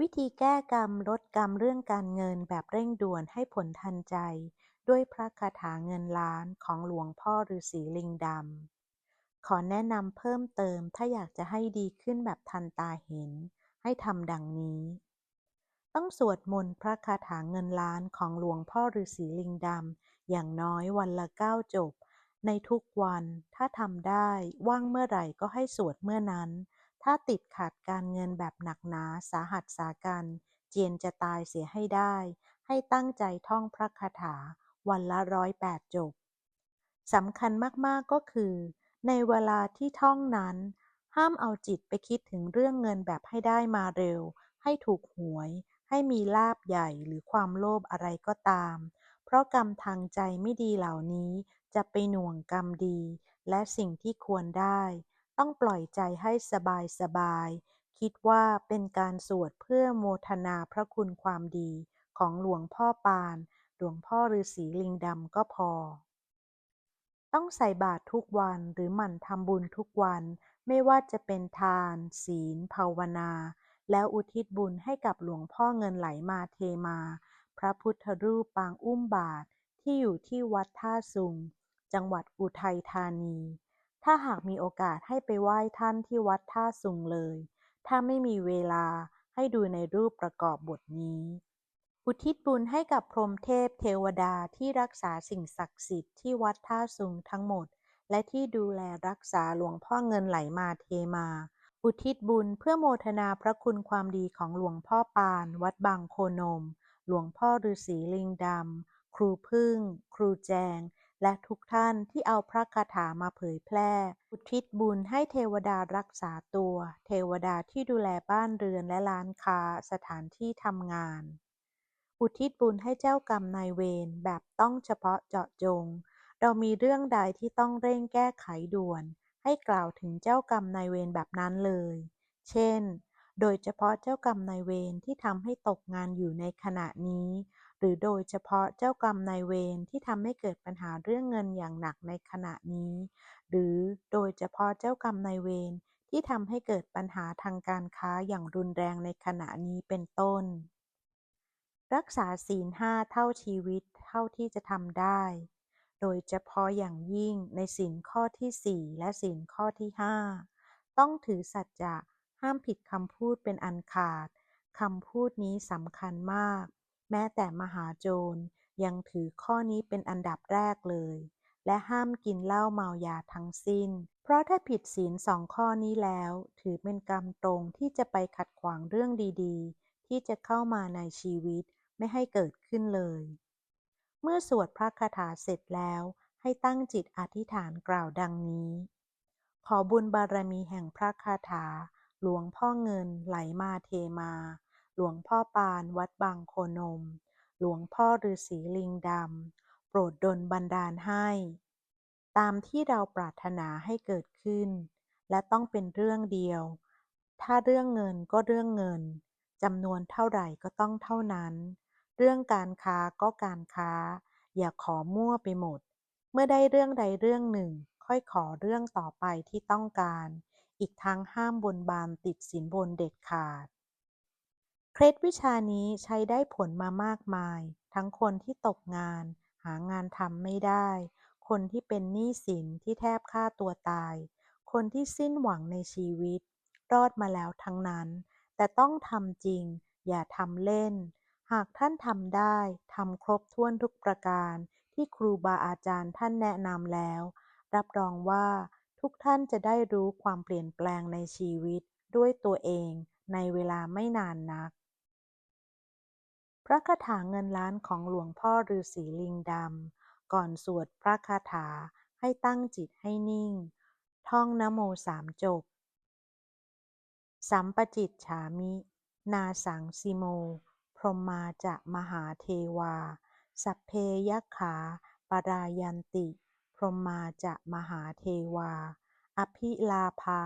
วิธีแก้กรรมลดกรรมเรื่องการเงินแบบเร่งด่วนให้ผลทันใจ ด้วยพระคาถาเงินล้านของหลวงพ่อฤาษีลิงดำ ขอแนะนำเพิ่มเติมถ้าอยากจะให้ดีขึ้นแบบทันตาเห็น ให้ทำดังนี้ ต้องสวดมนต์พระคาถาเงินล้านของหลวงพ่อฤาษีลิงดำ อย่างน้อยวันละเก้าจบ ในทุกวันถ้าทำได้ว่างเมื่อไหร่ก็ให้สวดเมื่อนั้น ถ้าติดขัดการเงินแบบหนักหนาสาหัสสากัน เจียนจะตายเสียให้ได้ ให้ตั้งใจท่องพระคาถาวันละร้อยแปดจบสำคัญมาก ๆ ก็คือ ในเวลาที่ท่องนั้น ห้ามเอาจิตไปคิดถึงเรื่องเงินแบบให้ได้มาเร็ว ให้ถูกหวย ให้มีลาบใหญ่หรือความโลภอะไรก็ตาม เพราะกรรมทางใจไม่ดีเหล่านี้จะไปหน่วงกรรมดี และสิ่งที่ควรได้ ต้องปล่อยใจให้สบายสบาย คิดว่าเป็นการสวดเพื่อโมทนาพระคุณความดีของหลวงพ่อปาน หลวงพ่อฤาษีลิงดำก็พอ ต้องใส่บาตรทุกวันหรือหมั่นทำบุญทุกวัน ไม่ว่าจะเป็นทาน ศีล ภาวนา แล้วอุทิศบุญให้กับหลวงพ่อเงินไหลมาเทมา พระพุทธรูปปางอุ้มบาทที่อยู่ที่วัดท่าสุง จังหวัดอุทัยธานี ถ้าหากมีโอกาสให้ไปไหว้ท่านที่วัดท่าสุงเลย ถ้าไม่มีเวลาให้ดูในรูปประกอบบทนี้ อุทิศบุญให้กับพรหมเทพเทวดาที่รักษาสิ่งศักดิ์สิทธิ์ที่วัดท่าสุงทั้งหมด และที่ดูแลรักษาหลวงพ่อเงินไหลมาเทมา อุทิศบุญเพื่อโมทนาพระคุณความดีของหลวงพ่อปาน วัดบางโคนม หลวงพ่อฤาษีลิงดำครูพึ่ง ครูแจง และทุกท่านที่เอาพระคาถามาเผยแพร่ อุทิศบุญให้เทวดารักษาตัว เทวดาที่ดูแลบ้านเรือนและร้านค้าสถานที่ทำงาน อุทิศบุญให้เจ้ากรรมนายเวรแบบต้องเฉพาะเจาะจง เรามีเรื่องใดที่ต้องเร่งแก้ไขด่วน ให้กล่าวถึงเจ้ากรรมนายเวรแบบนั้นเลย เช่น โดยเฉพาะเจ้ากรรมนายเวรที่ทำให้ตกงานอยู่ในขณะนี้ หรือโดยเฉพาะเจ้ากรรมนายเวรที่ทำให้เกิดปัญหาเรื่องเงินอย่างหนักในขณะนี้ หรือโดยเฉพาะเจ้ากรรมนายเวรที่ทำให้เกิดปัญหาทางการค้าอย่างรุนแรงในขณะนี้เป็นต้น รักษาศีลห้าเท่าชีวิตเท่าที่จะทำได้ โดยเฉพาะอย่างยิ่งในศีลข้อที่สี่และศีลข้อที่ห้าต้องถือสัจจะห้ามผิดคำพูดเป็นอันขาดคำพูดนี้สำคัญมาก แม้แต่มหาโจรยังถือข้อนี้เป็นอันดับแรกเลย และห้ามกินเหล้าเมายาทั้งสิ้น เพราะถ้าผิดศีลสองข้อนี้แล้ว ถือเป็นกรรมตรงที่จะไปขัดขวางเรื่องดีๆ ที่จะเข้ามาในชีวิตไม่ให้เกิดขึ้นเลย เมื่อสวดพระคาถาเสร็จแล้วให้ตั้งจิตอธิษฐานกล่าวดังนี้ ขอบุญบารมีแห่งพระคาถา หลวงพ่อเงินไหลมาเทมา หลวงพ่อปานวัดบางโคนม หลวงพ่อฤาษีลิงดำ โปรดดลบันดาลให้ ตามที่เราปรารถนาให้เกิดขึ้น และต้องเป็นเรื่องเดียว ถ้าเรื่องเงินก็เรื่องเงินจำนวนเท่าไหร่ก็ต้องเท่านั้น เรื่องการค้าก็การค้า อย่าขอมั่วไปหมด เมื่อได้เรื่องใดเรื่องหนึ่ง ค่อยขอเรื่องต่อไปที่ต้องการ อีกทั้งห้ามบนบานติดสินบนเด็ดขาด เคล็ดวิชานี้ใช้ได้ผลมามากมาย ทั้งคนที่ตกงาน หางานทำไม่ได้ คนที่เป็นหนี้สินที่แทบฆ่าตัวตาย คนที่สิ้นหวังในชีวิต รอดมาแล้วทั้งนั้น แต่ต้องทำจริง อย่าทำเล่น หากท่านทำได้ทำครบถ้วนทุกประการ ที่ครูบาอาจารย์ท่านแนะนำแล้ว รับรองว่าทุกท่านจะได้รู้ความเปลี่ยนแปลงในชีวิตด้วยตัวเองในเวลาไม่นานนัก พระคาถาเงินล้านของหลวงพ่อฤาษีลิงดำ ก่อนสวดพระคาถาให้ตั้งจิตให้นิ่ง ท่องนโมสามจบ สัมปจิตฉามิ นาสังสิโม พรหมาจะมหาเทวา สัพเพยขาปรายันติ พรหมาจะมหาเทวา อภิลาภา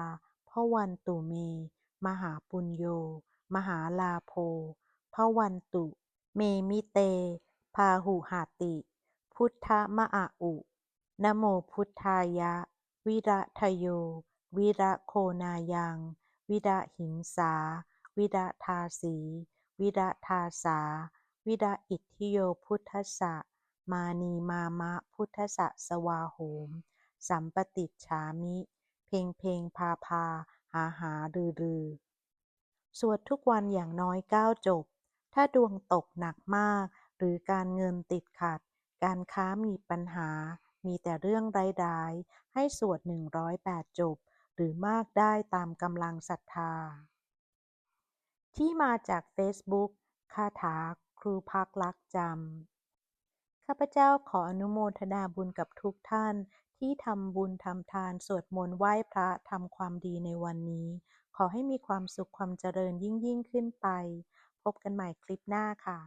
พวันตุเม มหาปุญโย มหาลาโภพวันตุ เมมิเต พาหุหาติ พุทธมะอะอุ นโมพุทธายะ วิระทโย วิระโคนายัง วิระหิงสา วิดาทาสี วิดาทาสา วิดาอิทธิโยพุทธสะมานีมามะพุทธสะสวาโหม สัมปติฉามิ เพงเพงพาพา หาหารือรือ สวดทุกวันอย่างน้อยเก้าจบ ถ้าดวงตกหนักมาก หรือการเงินติดขัด การค้ามีปัญหา มีแต่เรื่องร้ายๆ ให้สวดหนึ่งร้อยแปดจบ หรือมากได้ตามกำลังศรัทธา ที่มาจากเฟซบุ๊กคาถาครูพักลักจำ ข้าพเจ้าขออนุโมทนาบุญกับทุกท่านที่ทำบุญทำทานสวดมนต์ไหว้พระทำความดีในวันนี้ ขอให้มีความสุขความเจริญยิ่งยิ่งขึ้นไป พบกันใหม่คลิปหน้าค่ะ